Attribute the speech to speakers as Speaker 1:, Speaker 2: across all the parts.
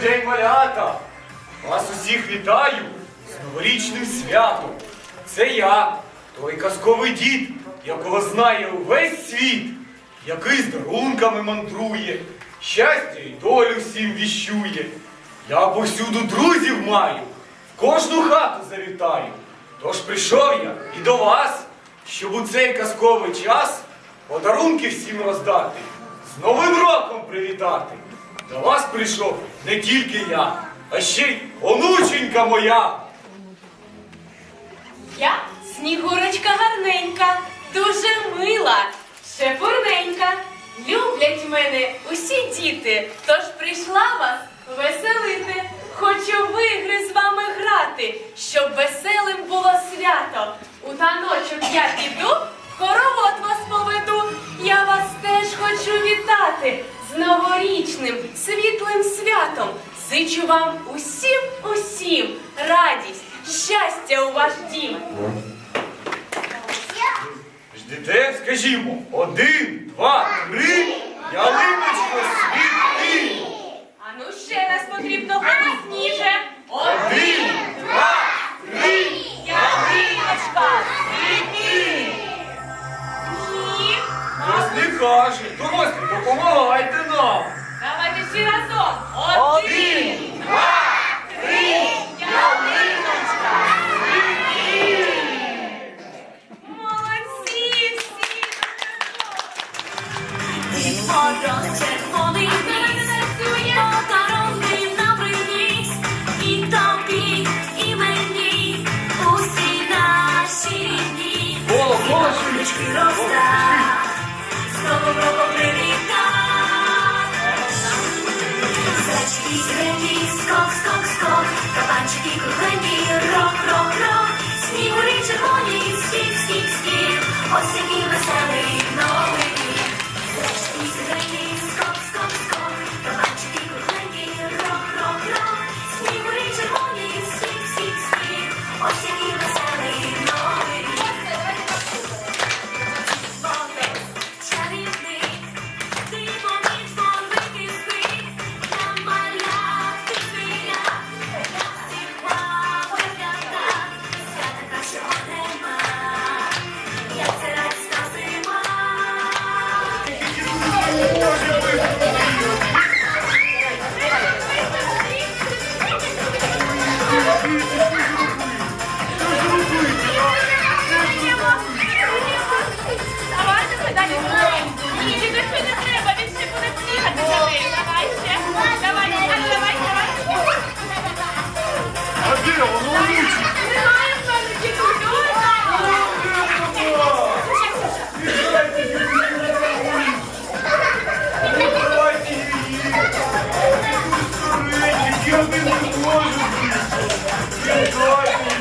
Speaker 1: день малята! Вас усіх вітаю з новорічним святом. Це я, той казковий дід, якого знає увесь світ, який з дарунками мандрує, щастя і долю всім віщує. Я повсюду друзів маю, в кожну хату завітаю. Тож прийшов я і до вас, щоб у цей казковий час подарунки всім роздати, з Новим роком привітати. До вас прийшов не тільки я, а ще й онученька моя.
Speaker 2: Я снігурочка гарненька, дуже мила, шепурненька. Люблять мене усі діти, тож прийшла вас веселити. Хочу в ігри з вами грати, щоб
Speaker 3: Польот червоний ніс, подарунки нам і тобі, і усі наші дні,
Speaker 1: і колючки
Speaker 3: розстав, з новим роком привітав. Зачки, скок, скок, скок, кабанчики круглені,
Speaker 1: ¡Gol! ¡Gol! ¡Gol! ¡Gol! ¡Gol!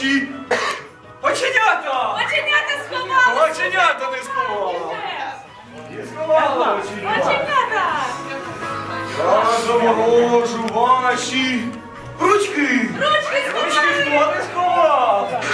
Speaker 1: Мерщі! Оченята!
Speaker 2: Оченята сховала!
Speaker 1: Оченята не сховала! Не сховала оченята! Я заморожу ваші ручки!
Speaker 2: Ручки сховала!
Speaker 1: Ручки хто не сховав?